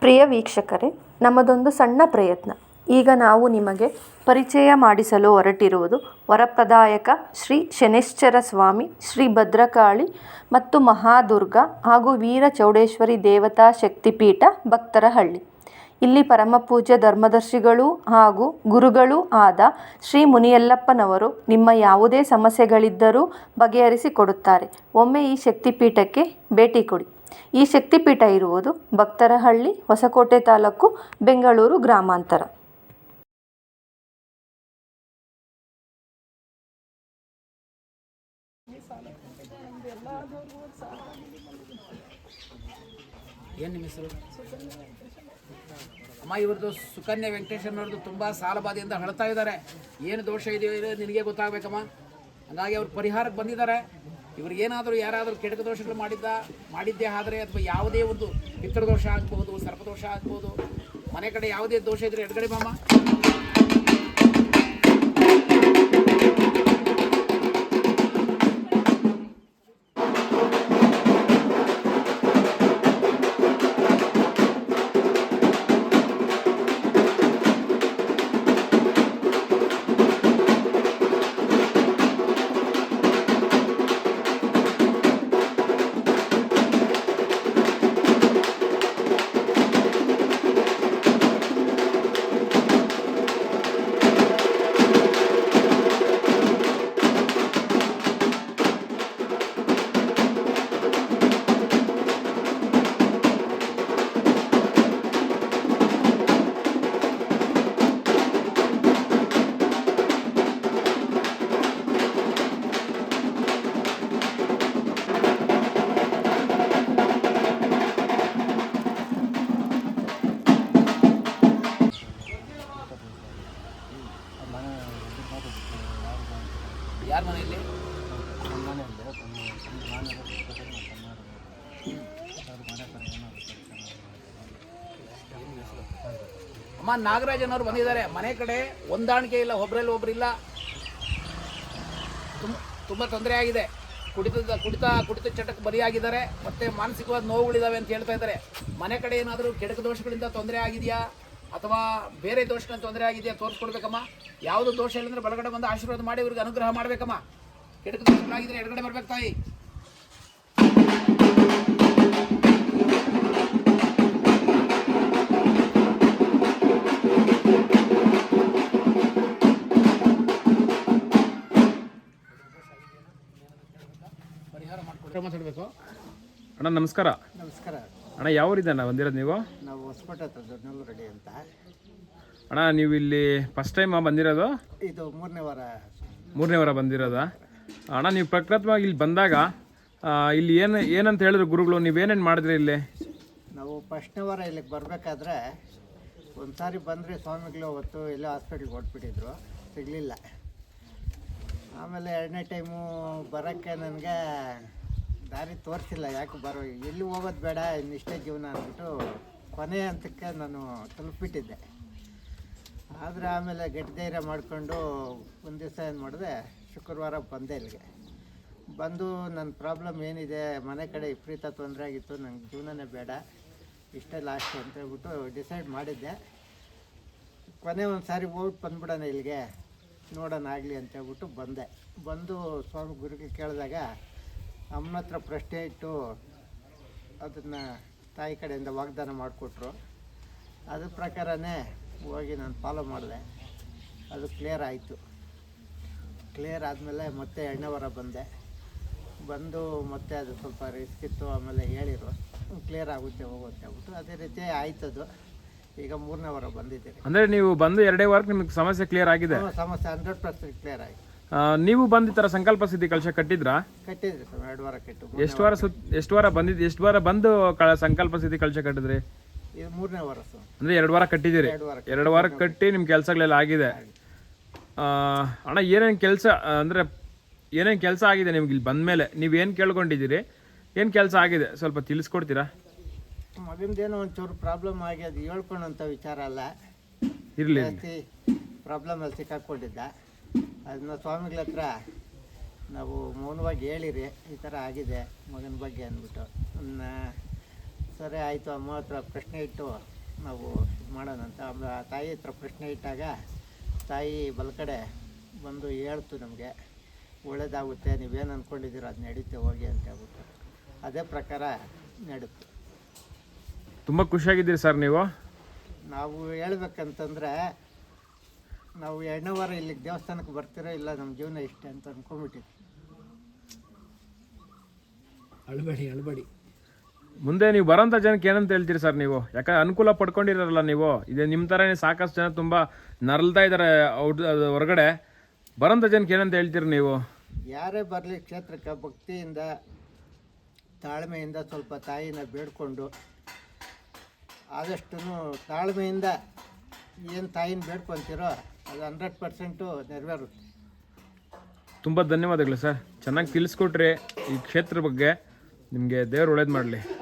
ಪ್ರಿಯ ವೀಕ್ಷಕರೇ, ನಮ್ಮದೊಂದು ಸಣ್ಣ ಪ್ರಯತ್ನ. ಈಗ ನಾವು ನಿಮಗೆ ಪರಿಚಯ ಮಾಡಿಸಲು ಹೊರಟಿರುವುದು ವರಪ್ರದಾಯಕ ಶ್ರೀ ಶನೈಶ್ಚರ ಸ್ವಾಮಿ, ಶ್ರೀ ಭದ್ರಕಾಳಿ ಮತ್ತು ಮಹಾದುರ್ಗ ಹಾಗೂ ವೀರ ಚೌಡೇಶ್ವರಿ ದೇವತಾ ಶಕ್ತಿಪೀಠ ಭಕ್ತರಹಳ್ಳಿ. ಇಲ್ಲಿ ಪರಮಪೂಜ್ಯ ಧರ್ಮದರ್ಶಿಗಳು ಹಾಗೂ ಗುರುಗಳೂ ಆದ ಶ್ರೀ ಮುನಿಯಲ್ಲಪ್ಪನವರು ನಿಮ್ಮ ಯಾವುದೇ ಸಮಸ್ಯೆಗಳಿದ್ದರೂ ಬಗೆಹರಿಸಿಕೊಡುತ್ತಾರೆ. ಒಮ್ಮೆ ಈ ಶಕ್ತಿಪೀಠಕ್ಕೆ ಭೇಟಿ ಕೊಡಿ. ಈ ಶಕ್ತಿಪೀಠ ಇರುವುದು ಭಕ್ತರಹಳ್ಳಿ, ಹೊಸಕೋಟೆ ತಾಲೂಕು, ಬೆಂಗಳೂರು ಗ್ರಾಮಾಂತರ. ಅಮ್ಮ, ಇವ್ರದ್ದು ಸುಕನ್ಯಾ ವೆಂಕಟೇಶ್ವರನವ್ರದ್ದು ತುಂಬ ಸಾಲ ಬಾಧೆಯಿಂದ ಹಳ್ತಾ ಇದ್ದಾರೆ. ಏನು ದೋಷ ಇದೆಯೋ ಇದೆ ನಿನಗೆ ಗೊತ್ತಾಗಬೇಕಮ್ಮ. ಹಾಗಾಗಿ ಅವ್ರು ಪರಿಹಾರಕ್ಕೆ ಬಂದಿದ್ದಾರೆ. ಇವ್ರಿಗೆ ಏನಾದರೂ ಯಾರಾದರೂ ಕೆಡಕ ದೋಷಗಳು ಮಾಡಿದ್ದ, ಮಾಡಿದ್ದೇ ಆದರೆ ಅಥವಾ ಯಾವುದೇ ಒಂದು ಪಿತೃದೋಷ ಆಗ್ಬೋದು ಸರ್ಪದೋಷ ಆಗ್ಬೋದು ಮನೆ ಕಡೆ ಯಾವುದೇ ದೋಷ ಇದ್ರೆ ಎಡಗಡೆ ಬಾಮ್ಮ ಯಾರ ಮನೆಯಲ್ಲಿ? ಅಮ್ಮ, ನಾಗರಾಜನವ್ರು ಬಂದಿದ್ದಾರೆ. ಮನೆ ಕಡೆ ಹೊಂದಾಣಿಕೆ ಇಲ್ಲ, ಒಬ್ರಲ್ಲಿ ಒಬ್ರಿಲ್ಲ ತುಂಬ ತುಂಬ ತೊಂದರೆ ಆಗಿದೆ. ಕುಡಿತದ, ಕುಡಿತ ಕುಡಿತ ಚಟಕ್ಕೆ ಬರಿಯಾಗಿದ್ದಾರೆ ಮತ್ತೆ ಮಾನಸಿಕವಾದ ನೋವುಗಳಿದಾವೆ ಅಂತ ಹೇಳ್ತಾ ಇದ್ದಾರೆ. ಮನೆ ಕಡೆ ಏನಾದರೂ ಕೆಡಕ ದೋಷಗಳಿಂದ ತೊಂದರೆ ಆಗಿದೆಯಾ? ಅಥವಾ ಬೇರೆ ದೋಷನ ತೊಂದರೆ ಆಗಿದೆಯಾ ತೋರಿಸ್ಕೊಡ್ಬೇಕಮ್ಮ? ಯಾವುದು ದೋಷ ಇಲ್ಲ ಅಂದ್ರೆ ಬಲಗಡೆ ಬಂದು ಆಶೀರ್ವಾದ ಮಾಡಿ ಇವ್ರಿಗೆ ಅನುಗ್ರಹ ಮಾಡಬೇಕಮ್ಮ. ಕೆಟ್ಟ ದೋಷಗಳಾಗಿದ್ರೆ ಎಡಗಡೆ ಬರ್ಬೇಕು ತಾಯಿ. ಪರಿಹಾರ ಮಾಡ್ಕೊಂಡು. ಮಾತಾಡಬೇಕು ಅಣ್ಣ ನಮಸ್ಕಾರ. ನಮಸ್ಕಾರ. ಅಣ್ಣ ಯಾವ ಊರಿದ್ದಣ್ಣ ಬಂದಿರೋದು ನೀವು? ನಾವು ಹೊಸಪೇಟೆ ಹತ್ರ ದೊಡ್ಡನೂರು ರೆಡಿ ಅಂತ. ಅಣ್ಣ ನೀವು ಇಲ್ಲಿ ಫಸ್ಟ್ ಟೈಮ್ ಬಂದಿರೋದು? ಇದು ಮೂರನೇ ವಾರ ಮೂರನೇ ವಾರ ಬಂದಿರೋದಾ? ಅಣ್ಣ ನೀವು ಪ್ರಕೃತವಾಗಿ ಇಲ್ಲಿ ಬಂದಾಗ ಆ, ಇಲ್ಲಿ ಏನು ಏನಂತ ಹೇಳಿದ್ರು ಗುರುಗಳು ನೀವೇನೇನು ಮಾಡಿದ್ರಿ ಇಲ್ಲಿ? ನಾವು ಫಸ್ಟ್ನೇ ವಾರ ಇಲ್ಲಿಗೆ ಬರಬೇಕಾದ್ರೆ ಒಂದು ಸಾರಿ ಬಂದರೆ ಸ್ವಾಮಿಗಳು ಅವತ್ತು ಎಲ್ಲೋ ಹಾಸ್ಪಿಟ್ಲ್ಗೆ ಹೊಟ್ಬಿಟ್ಟಿದ್ರು ಸಿಗಲಿಲ್ಲ. ಆಮೇಲೆ ಎರಡನೇ ಟೈಮು ಬರೋಕ್ಕೆ ನನಗೆ ದಾರಿ ತೋರಿಸಿಲ್ಲ, ಯಾಕೆ ಬರೋ ಎಲ್ಲಿ ಹೋಗೋದು ಬೇಡ ಇನ್ನಿಷ್ಟೇ ಜೀವನ ಅಂದ್ಬಿಟ್ಟು ಕೊನೆ ಹಂತಕ್ಕೆ ನಾನು ತಲುಪಿಬಿಟ್ಟಿದ್ದೆ. ಆದರೆ ಆಮೇಲೆ ಗಟ್ಟಿ ಧೈರ್ಯ ಮಾಡಿಕೊಂಡು ಒಂದು ದಿವಸ ಏನು ಮಾಡಿದೆ, ಶುಕ್ರವಾರ ಬಂದೆ ಇಲ್ಲಿಗೆ. ಬಂದು ನನ್ನ ಪ್ರಾಬ್ಲಮ್ ಏನಿದೆ, ಮನೆ ಕಡೆ ವಿಪರೀತ ತೊಂದರೆ ಆಗಿತ್ತು, ನಂಗೆ ಜೀವನನೇ ಬೇಡ, ಇಷ್ಟೇ ಲಾಸ್ಟ್ ಅಂತ ಹೇಳ್ಬಿಟ್ಟು ಡಿಸೈಡ್ ಮಾಡಿದ್ದೆ. ಕೊನೆ ಒಂದು ಸಾರಿ ಹೋಗಿ ಬಂದ್ಬಿಡೋಣ ಇಲ್ಲಿಗೆ, ನೋಡೋಣ ಆಗಲಿ ಅಂತ ಹೇಳ್ಬಿಟ್ಟು ಬಂದೆ. ಬಂದು ಸ್ವಾಮಿ ಗುರುಗೆ ಕೇಳಿದಾಗ ಅಮ್ಮನ ಹತ್ರ ಪ್ರಶ್ನೆ ಇಟ್ಟು ಅದನ್ನು ತಾಯಿ ಕಡೆಯಿಂದ ವಾಗ್ದಾನ ಮಾಡಿಕೊಟ್ರು. ಅದ್ರ ಪ್ರಕಾರನೇ ಹೋಗಿ ನಾನು ಫಾಲೋ ಮಾಡಿದೆ. ಅದು ಕ್ಲಿಯರ್ ಆಯಿತು. ಕ್ಲಿಯರ್ ಆದಮೇಲೆ ಮತ್ತೆ ಎಣ್ಣೆವರ ವಾರ ಬಂದೆ. ಬಂದು ಮತ್ತೆ ಅದು ಸ್ವಲ್ಪ ರಿಸ್ಕ್ ಇತ್ತು ಆಮೇಲೆ ಹೇಳಿರು. ಕ್ಲಿಯರ್ ಆಗುತ್ತೆ ಹೋಗುತ್ತೆ ಅಂದ್ಬಿಟ್ಟು ಅದೇ ರೀತಿ ಆಯ್ತದು ಈಗ ಮೂರನೇ ವಾರ ಬಂದಿದ್ದೀರಿ ಅಂದರೆ ನೀವು ಬಂದು ಎರಡೇ ವಾರಕ್ಕೆ ನಿಮಗೆ ಸಮಸ್ಯೆ ಕ್ಲಿಯರ್ ಆಗಿದೆ? ಸಮಸ್ಯೆ ಹಂಡ್ರೆಡ್ ಪರ್ಸೆಂಟ್ ಕ್ಲಿಯರ್ ಆಯಿತು. ನೀವು ಬಂದು ಈ ಥರ ಸಂಕಲ್ಪ ಸಿದ್ಧಿ ಕಳಶ ಕಟ್ಟಿದ್ರಾ? ಕಟ್ಟಿದ್ರಿ ಸರ್ ಎರಡು ವಾರ ಕೆಟ್ಟು ಎಷ್ಟು ವಾರ ಸುತ್ ಎಷ್ಟು ವಾರ ಬಂದಿದ್ದು ಎಷ್ಟು ವಾರ ಬಂದು ಸಂಕಲ್ಪ ಸಿದ್ಧಿ ಕಳಶ ಕಟ್ಟಿದ್ರಿ? ಇದು ಮೂರನೇ ವಾರ ಸರ್. ಅಂದರೆ ಎರಡು ವಾರ ಕಟ್ಟಿದಿರಿ ಎರಡು ವಾರ ಎರಡು ವಾರ ಕಟ್ಟಿ ನಿಮ್ಮ ಕೆಲಸಗಳೆಲ್ಲ ಆಗಿದೆ. ಆ, ಅಣ್ಣ ಏನೇನು ಕೆಲಸ ಅಂದರೆ ಏನೇನು ಕೆಲಸ ಆಗಿದೆ ನಿಮ್ಗೆ ಇಲ್ಲಿ ಬಂದಮೇಲೆ? ಏನ್ ಕೇಳ್ಕೊಂಡಿದ್ದೀರಿ? ಏನು ಕೆಲಸ ಆಗಿದೆ? ಸ್ವಲ್ಪ ತಿಳಿಸ್ಕೊಡ್ತೀರಾ? ಮಗಂದೇನೋ ಒಂಚೂರು ಪ್ರಾಬ್ಲಮ್ ಆಗಿ ಅದು ಹೇಳ್ಕೊಂಡಂಥ ವಿಚಾರ ಅಲ್ಲ. ಇರಲಿ ಪ್ರಾಬ್ಲಮ್ ಅಲ್ಲಿ ಸಿಕ್ಕಾಕ್ಕೊಂಡಿದ್ದ ಅದನ್ನ ಸ್ವಾಮಿಗಳ ಹತ್ರ ನಾವು ಮೌನವಾಗಿ ಹೇಳಿರಿ ಈ ಥರ ಆಗಿದೆ ಮಗನ ಬಗ್ಗೆ ಅಂದ್ಬಿಟ್ಟು. ಅದನ್ನ ಸರಿ ಆಯಿತು ಅಮ್ಮ ಹತ್ರ ಪ್ರಶ್ನೆ ಇಟ್ಟು ನಾವು ಇದು ಮಾಡೋಣ ಅಂತ. ಆಮೇಲೆ ಆ ತಾಯಿ ಹತ್ರ ಪ್ರಶ್ನೆ ಇಟ್ಟಾಗ ತಾಯಿ ಬಲ್ಕಡೆ ಬಂದು ಹೇಳ್ತು ನಮಗೆ ಒಳ್ಳೇದಾಗುತ್ತೆ ನೀವೇನು ಅಂದ್ಕೊಂಡಿದ್ದೀರೋ ಅದು ನಡೀತೆ ಹೋಗಿ ಅಂತ ಹೇಳ್ಬಿಟ್ಟು. ಅದೇ ಪ್ರಕಾರ ನಡೀತು. ತುಂಬ ಖುಷಿಯಾಗಿದ್ದೀರಿ ಸರ್ ನೀವು. ನಾವು ಹೇಳ್ಬೇಕಂತಂದ್ರೆ ನಾವು ಎರಡನೇ ವಾರ ಇಲ್ಲಿ ದೇವಸ್ಥಾನಕ್ಕೆ ಬರ್ತೀರೋ ಇಲ್ಲ ನಮ್ಮ ಜೀವನ ಇಷ್ಟೇ ಅಂತ ಅಂದ್ಕೊಂಡ್ಬಿಟ್ಟಿದ್ವಿ ಅಳ್ಬೇಡಿ ಅಳ್ಬೇಡಿ. ಮುಂದೆ ನೀವು ಬರೋಂಥ ಜನಕ್ಕೆ ಏನಂತ ಹೇಳ್ತೀರಿ ಸರ್ ನೀವು? ಯಾಕಂದ್ರೆ ಅನುಕೂಲ ಪಡ್ಕೊಂಡಿರಲ್ಲ ನೀವು. ಇದೆ ನಿಮ್ಮ ಥರನೇ ಸಾಕಷ್ಟು ಜನ ತುಂಬ ನರಳ್ತಾ ಇದ್ದಾರೆ ಔಟ್ ಅದು ಹೊರಗಡೆ. ಬರೋಂಥ ಜನಕ್ಕೆ ಏನಂತ ಹೇಳ್ತೀರಿ ನೀವು? ಯಾರೇ ಬರಲಿ ಕ್ಷೇತ್ರಕ್ಕೆ ಭಕ್ತಿಯಿಂದ ತಾಳ್ಮೆಯಿಂದ ಸ್ವಲ್ಪ ತಾಯಿನ ಬೇಡ್ಕೊಂಡು ಆದಷ್ಟು ತಾಳ್ಮೆಯಿಂದ ಏನು ತಾಯಿನ ಬೇಡ್ಕೊತೀರೋ ಅದು ಹಂಡ್ರೆಡ್ ಪರ್ಸೆಂಟು ನೆರವೇರುತ್ತೆ. ತುಂಬ ಧನ್ಯವಾದಗಳು ಸರ್. ಚೆನ್ನಾಗಿ ತಿಳಿಸ್ಕೊಟ್ರಿ ಈ ಕ್ಷೇತ್ರ ಬಗ್ಗೆ. ನಿಮಗೆ ದೇವ್ರು ಒಳ್ಳೇದು ಮಾಡಲಿ.